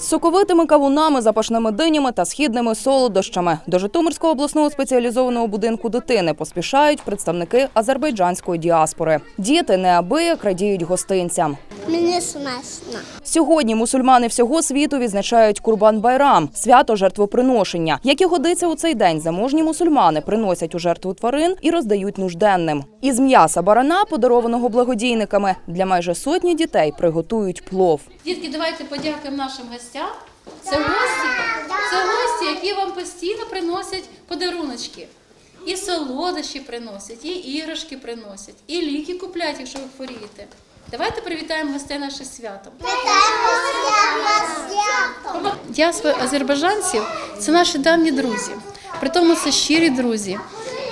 Соковитими кавунами, запашними динями та східними солодощами до Житомирського обласного спеціалізованого будинку дитини поспішають представники азербайджанської діаспори. Діти неабияк радіють гостинцям. Мені смачно. Сьогодні мусульмани всього світу відзначають Курбан Байрам – свято жертвоприношення. Як і годиться у цей день, заможні мусульмани приносять у жертву тварин і роздають нужденним. Із м'яса барана, подарованого благодійниками, для майже сотні дітей приготують плов. Дітки, давайте подякуємо нашим гостям. Це гості, це гості, які вам постійно приносять подаруночки. І солодощі приносять, і іграшки приносять, і ліки купляють, якщо ви хворієте. Давайте привітаємо гостей наше свято. Діаспора азербайджанців це наші давні друзі. Притому це щирі друзі,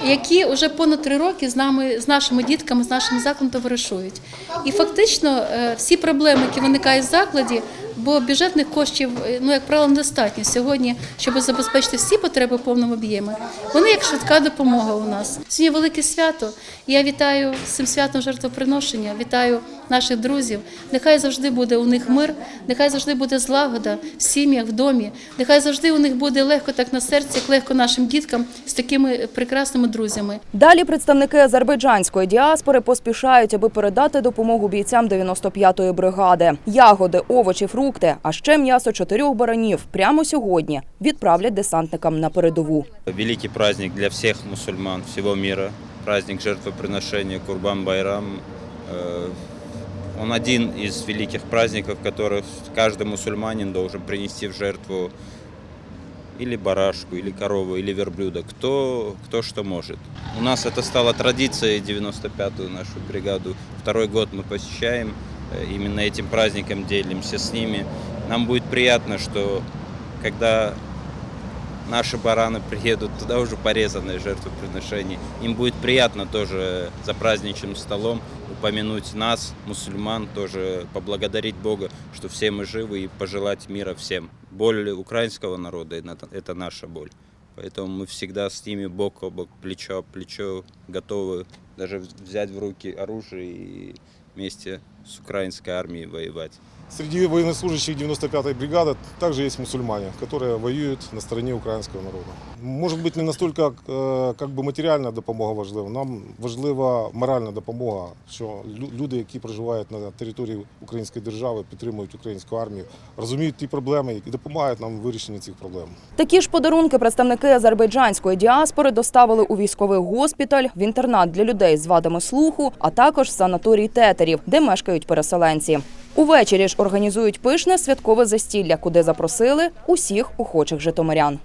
які вже понад три роки з нами, з нашими дітками, з нашим закладом товаришують. І фактично е, всі проблеми, які виникають в закладі, бо бюджетних коштів, е, ну як правило, недостатньо сьогодні, щоб забезпечити всі потреби в повному об'ємі. Вони як швидка допомога у нас. Сьогодні велике свято. Я вітаю з цим святом жертвоприношення. Вітаю наших друзів. Нехай завжди буде у них мир, нехай завжди буде злагода в сім'ях, в домі. Нехай завжди у них буде легко так на серці, як легко нашим діткам з такими прекрасними друзями. Далі представники азербайджанської діаспори поспішають, аби передати допомогу бійцям 95-ї бригади. Ягоди, овочі, фрукти, а ще м'ясо чотирьох баранів прямо сьогодні відправлять десантникам на передову. Великий праздник для всех мусульман всего мира. Праздник жертвоприношения Курбан Байрам. Э, Он один из великих праздников, которых каждый мусульманин должен принести в жертву или барашку, или корову, или верблюда, кто, кто что может. У нас это стало традицией 95-ю нашу бригаду. Второй год мы посещаем, э, именно этим праздником делимся с ними. Нам будет приятно, что когда наши бараны приедут туда уже порезанные жертвоприношения. Им будет приятно тоже за праздничным столом упомянуть нас, мусульман, тоже поблагодарить Бога, что все мы живы и пожелать мира всем. Боль украинского народа – это наша боль. Поэтому мы всегда с ними бок о бок, плечо о плечо, готовы даже взять в руки оружие и вместе с украинской армией воевать. Среди военнослужащих 95-й бригады также есть мусульмане, которые воюют на стороне украинского народа. Может быть, не настолько е, как би матеріальна допомога важлива. Нам важлива моральна допомога, що лю- люди, які проживають на території української держави, підтримують українську армію, розуміють ті проблеми і допомагають нам в вирішенні цих проблем. Такі ж подарунки представники азербайджанської діаспори доставили у військовий госпіталь, в інтернат для людей з вадами слуху, а також санаторій тетерів, де мешкають переселенці. Увечері ж організують пишне святкове застілля, куди запросили усіх охочих житомирян.